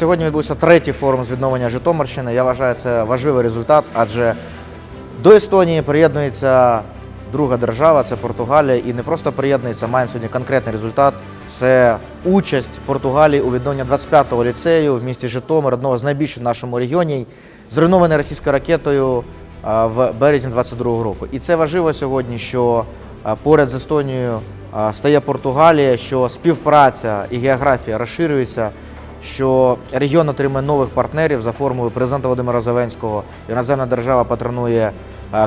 Сьогодні відбувся третій форум з відновлення Житомирщини. Я вважаю, це важливий результат, адже до Естонії приєднується друга держава, це Португалія, і не просто приєднується, маємо сьогодні конкретний результат. Це участь Португалії у відновленні 25-го ліцею в місті Житомир, одного з найбільших в нашому регіоні, зруйнований російською ракетою в березні 22-го року. І це важливо сьогодні, що поряд з Естонією стає Португалія, що співпраця і географія розширюється, що регіон отримує нових партнерів за формулою президента Володимира Зеленського. Іноземна держава патронує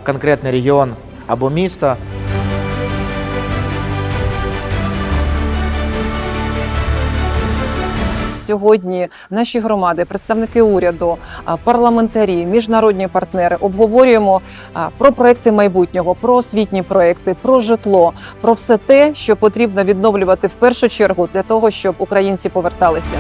конкретний регіон або місто. Сьогодні наші громади, представники уряду, парламентарі, міжнародні партнери обговорюємо про проекти майбутнього, про освітні проекти, про житло, про все те, що потрібно відновлювати в першу чергу для того, щоб українці поверталися.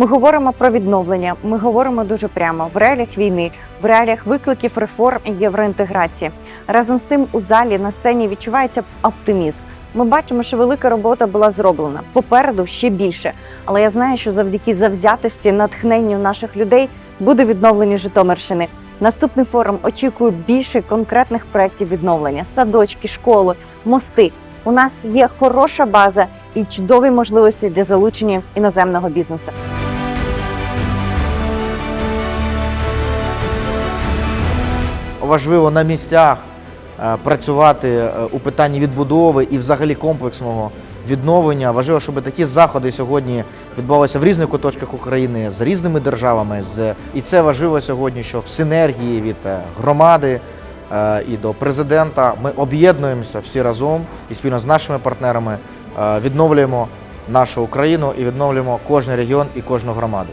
Ми говоримо про відновлення. Ми говоримо дуже прямо в реаліях війни, в реаліях викликів реформ і євроінтеграції. Разом з тим, у залі на сцені відчувається оптимізм. Ми бачимо, що велика робота була зроблена. Попереду ще більше. Але я знаю, що завдяки завзятості, натхненню наших людей буде відновлення Житомирщини. Наступний форум очікує більше конкретних проєктів відновлення: садочки, школи, мости. У нас є хороша база і чудові можливості для залучення іноземного бізнесу. Важливо на місцях е, працювати е, у питанні відбудови і взагалі комплексного відновлення. Важливо, щоб такі заходи сьогодні відбувалися в різних куточках України з різними державами. І це важливо сьогодні, що в синергії від е, громади і до президента ми об'єднуємося всі разом і спільно з нашими партнерами відновлюємо нашу Україну і відновлюємо кожен регіон і кожну громаду.